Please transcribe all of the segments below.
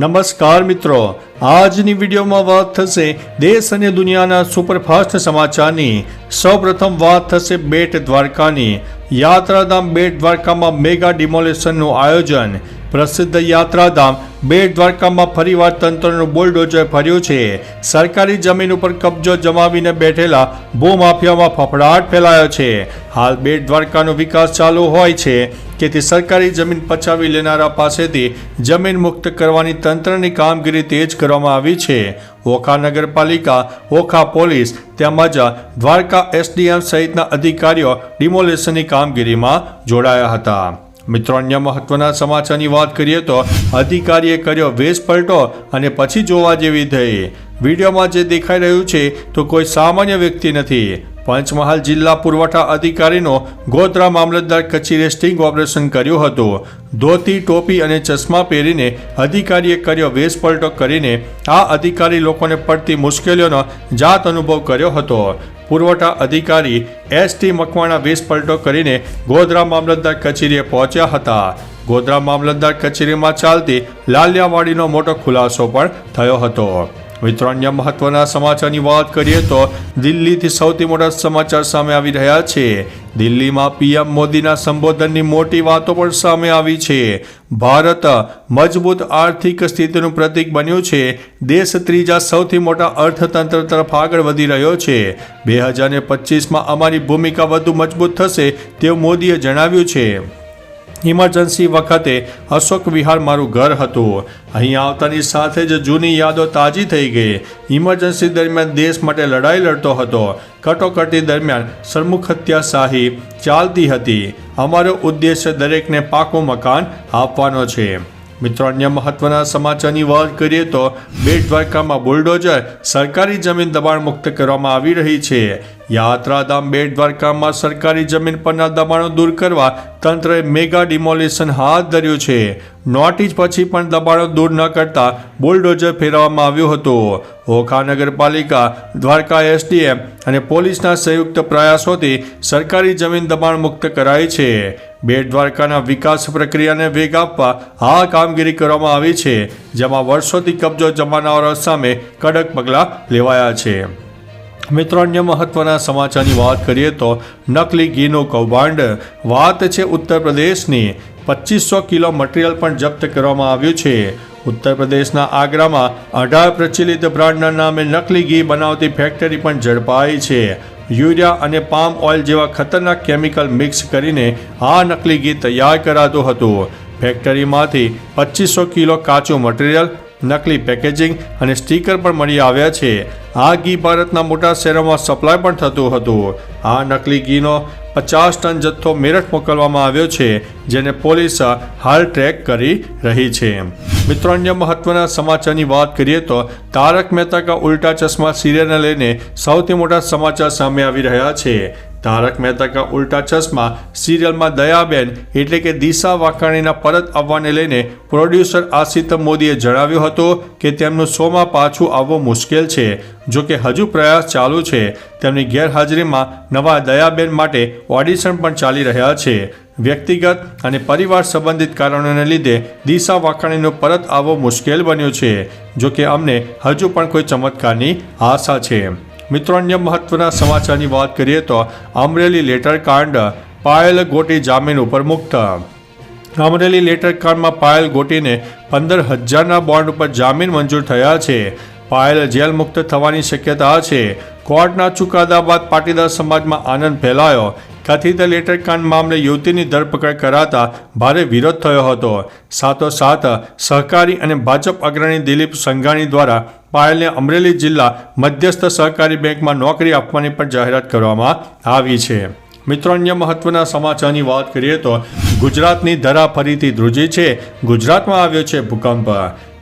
નમસ્કાર મિત્રો. આજની વિડીયોમાં વાત થશે દેશ અને દુનિયાના સુપરફાસ્ટ સમાચારની. સૌપ્રથમ વાત થશે બેટ દ્વારકાની. યાત્રાધામ બેટ દ્વારકામાં મેગા ડિમોલેશનનું આયોજન. પ્રસિદ્ધ યાત્રાધામ બેટ દ્વારકામાં ફરીવાર તંત્રનું બુલડોઝર ફર્યું છે. સરકારી જમીન ઉપર કબજો જમાવીને બેઠેલા ભૂમાફિયામાં ફફડાટ ફેલાયો છે. હાલ બેટ દ્વારકાનો વિકાસ ચાલુ હોય છે તેથી સરકારી જમીન પચાવી લેનારા પાસેથી જમીન મુક્ત કરવાની તંત્રની કામગીરી તેજ કરવામાં આવી છે. ઓખા નગરપાલિકા, ઓખા પોલીસ તેમજ દ્વારકા એસડીએમ સહિતના અધિકારીઓ ડિમોલેશનની કામગીરીમાં જોડાયા હતા. મિત્રો, અન્ય મહત્વના સમાચારની વાત કરીએ તો અધિકારીએ કર્યો વેશ પલટો અને પછી જોવા જેવી થઈ વિડીયોમાં જે દેખાઈ રહ્યું છે, તો કોઈ સામાન્ય વ્યક્તિ નથી. પંચમહાલ જિલ્લા પુરવઠા અધિકારીનો ગોધરા મામલતદાર કચેરીએ સ્ટિંગ ઓપરેશન કર્યું હતું. ધોતી, ટોપી અને ચશ્મા પહેરીને અધિકારીએ કર્યો વેશપલટો કરીને આ અધિકારી લોકોને પડતી મુશ્કેલીઓનો જાત અનુભવ કર્યો હતો. પુરવઠા અધિકારી એસ ટી મકવાણા વેશપલટો કરીને ગોધરા મામલતદાર કચેરીએ પહોંચ્યા હતા. ગોધરા મામલતદાર કચેરીમાં ચાલતી લાલિયાવાડીનો મોટો ખુલાસો પણ થયો હતો. મિત્રો અન્ય મહત્વના સમાચારની વાત કરીએ તો દિલ્હીથી સૌથી મોટા સમાચાર સામે આવી રહ્યા છે. દિલ્હીમાં પીએમ મોદીના સંબોધનની મોટી વાતો પણ સામે આવી છે. ભારત મજબૂત આર્થિક સ્થિતિનું પ્રતીક બન્યું છે. દેશ ત્રીજા સૌથી મોટા અર્થતંત્ર તરફ આગળ વધી રહ્યો છે. બે હજાર પચીસમાં અમારી ભૂમિકા વધુ મજબૂત થશે તેવું મોદીએ જણાવ્યું છે. ઇમરજન્સી વખતે અશોક વિહાર મારું ઘર હતું. અહીં આવતાની સાથે જ જૂની યાદો તાજી થઈ ગઈ. ઇમરજન્સી દરમિયાન દેશ માટે લડાઈ લડતો હતો. કટોકટી દરમિયાન સરમુખ હત્યાશાહી ચાલતી હતી. અમારો ઉદ્દેશ્ય દરેકને પાકું મકાન આપવાનો છે. મિત્રો, અન્ય મહત્વના સમાચારની વાત કરીએ તો બેટ દ્વારકામાં બુલડોઝર સરકારી જમીન દબાણ મુક્ત કરવામાં આવી રહી છે. યાત્રાધામ બેટ દ્વારકામાં સરકારી જમીન પરના દબાણો દૂર કરવા તંત્રએ મેગા ડિમોલિશન હાથ ધર્યું છે. નોટિસ પછી પણ દબાણો દૂર ન કરતા બુલડોઝર ફેરવવામાં આવ્યું હતું. ઓખા નગરપાલિકા, દ્વારકા એસડીએમ અને પોલીસના સંયુક્ત પ્રયાસોથી સરકારી જમીન દબાણ મુક્ત કરાઈ છે. બેટ દ્વારકાના વિકાસ પ્રક્રિયાને વેગ આપવા આ કામગીરી કરવામાં આવી છે, જેમાં વર્ષોથી કબજો જમાવનારો સામે કડક પગલાં લેવાયા છે. મિત્રો, અન્ય મહત્વના સમાચારની વાત કરીએ તો નકલી ઘીનું કૌભાંડ, વાત છે ઉત્તર પ્રદેશની. પચીસો કિલો મટીરિયલ પણ જપ્ત કરવામાં આવ્યું છે. ઉત્તર પ્રદેશના આગ્રામાં અઢાર પ્રચલિત બ્રાન્ડના નામે નકલી ઘી બનાવતી ફેક્ટરી પણ ઝડપાઈ છે. યુરિયા અને પામ ઓઇલ જેવા ખતરનાક કેમિકલ મિક્સ કરીને આ નકલી ઘી તૈયાર કરાતું હતું. ફેક્ટરીમાંથી પચીસો કિલો કાચું મટીરિયલ નકલી પેકેજિંગ અને સ્ટીકર પણ મળી આવ્યા છે. આ ઘી ભારતના મોટા શહેરોમાં સપ્લાય પણ થતું હતું. આ નકલી ઘીનો પચાસ ટન જથ્થો મેરઠ મોકલવામાં આવ્યો છે, જેને પોલીસ હાલ ટ્રેક કરી રહી છે. મિત્રો, અન્ય મહત્વના સમાચારની વાત કરીએ તો તારક મહેતા કા ઉલ્ટા ચશ્મા સિરિયલને લઈને સૌથી મોટા સમાચાર સામે આવી રહ્યા છે. તારક મહેતા કા ઉલ્ટા ચશ્મા સિરિયલમાં દયાબેન એટલે કે દિશા વાકાણીના પરત આવવાને લઈને પ્રોડ્યુસર આશિત મોદીએ જણાવ્યું હતું કે તેમનું શોમાં પાછું આવવું મુશ્કેલ છે. જો કે હજુ પ્રયાસ ચાલુ છે. તેમની ગેરહાજરીમાં નવા દયાબેન માટે ઓડિશન પણ ચાલી રહ્યા છે. વ્યક્તિગત અને પરિવાર સંબંધિત કારણોને લીધે દિશા વાકાણીનો પરત આવવો મુશ્કેલ બન્યું છે. જો કે અમને હજુ પણ કોઈ ચમત્કારની આશા છે. મિત્રો, અન્ય મહત્વના સમાચારની વાત કરીએ તો અમરેલી લેટર કાંડ પાયલ ગોટી જામીન ઉપર મુક્ત. અમરેલી લેટર કાંડમાં પાયલ ગોટીને પંદર હજારના બોન્ડ ઉપર જામીન મંજૂર થયા છે. પાયલ જેલ મુક્ત થવાની શક્યતા છે. કોર્ટના ચુકાદા બાદ પાટીદાર સમાજમાં આનંદ ફેલાયો. કથિત લેટર કાંડ મામલે યુવતીની ધરપકડ કરાતા ભારે વિરોધ થયો હતો. સાથોસાથ, સહકારી અને ભાજપ અગ્રણી દિલીપ સંઘાણી દ્વારા પાયલને અમરેલી જિલ્લા મધ્યસ્થ સહકારી બેંકમાં નોકરી આપવાની પણ જાહેરાત કરવામાં આવી છે. મિત્રો, અન્ય મહત્વના સમાચારની વાત કરીએ તો ગુજરાતની ધરા ફરીથી ધ્રુજી છે. ગુજરાતમાં આવ્યો છે ભૂકંપ.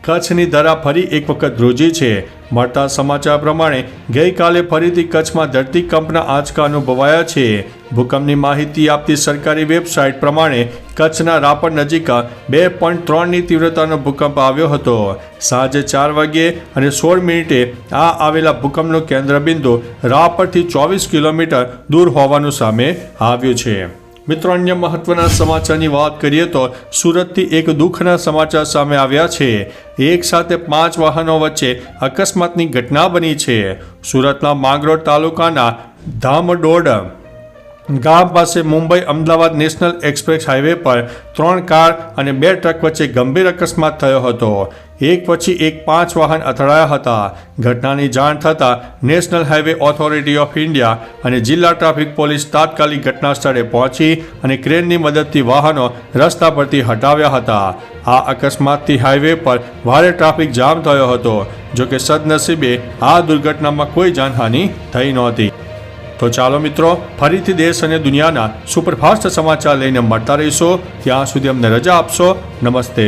કચ્છની ધરા ફરી એક વખત ધ્રુજી છે. મળતા સમાચાર પ્રમાણે ગઈકાલે ફરીથી કચ્છમાં ધરતીકંપના આંચકા અનુભવાયા છે. ભૂકંપની માહિતી આપતી સરકારી વેબસાઇટ પ્રમાણે કચ્છના રાપર નજીક બે પોઈન્ટ ત્રણની તીવ્રતાનો ભૂકંપ આવ્યો હતો. સાંજે ચાર વાગ્યે અને સોળ મિનિટે આ આવેલા ભૂકંપનું કેન્દ્રબિંદુ રાપરથી ચોવીસ કિલોમીટર દૂર હોવાનું સામે આવ્યું છે. મિત્રો, અન્ય મહત્વના સમાચારની વાત કરીએ તો સુરતથી એક દુઃખના સમાચાર સામે આવ્યા છે. એક સાથે પાંચ વાહનો વચ્ચે અકસ્માતની ઘટના બની છે. સુરતના માંગરોળ તાલુકાના ધામડોડ ગામ પાસે Mumbai Ahmedabad national express highway પર ત્રણ કાર અને બે ટ્રક વચ્ચે ગંભીર અકસ્માત થયો હતો. એક પછી એક પાંચ વાહન અથડાયા હતા. ઘટનાની જાણ થતાં national highway authority of India અને જિલ્લા ટ્રાફિક પોલીસ તાત્કાલિક ઘટના સ્થળે પહોંચી અને ક્રેનની મદદથી વાહનો રસ્તા પરથી હટાવ્યા હતા. આ અકસ્માતથી હાઈવે પર ભારે ટ્રાફિક જામ થયો હતો જોકે સદનસીબે આ દુર્ઘટનામાં કોઈ જાનહાનિ થઈ નહોતી. તો ચાલો મિત્રો, ફરીથી દેશ અને દુનિયાના સુપરફાસ્ટ સમાચાર લઈને મળતા રહીશો. ત્યાં સુધી અમને રજા આપશો. નમસ્તે.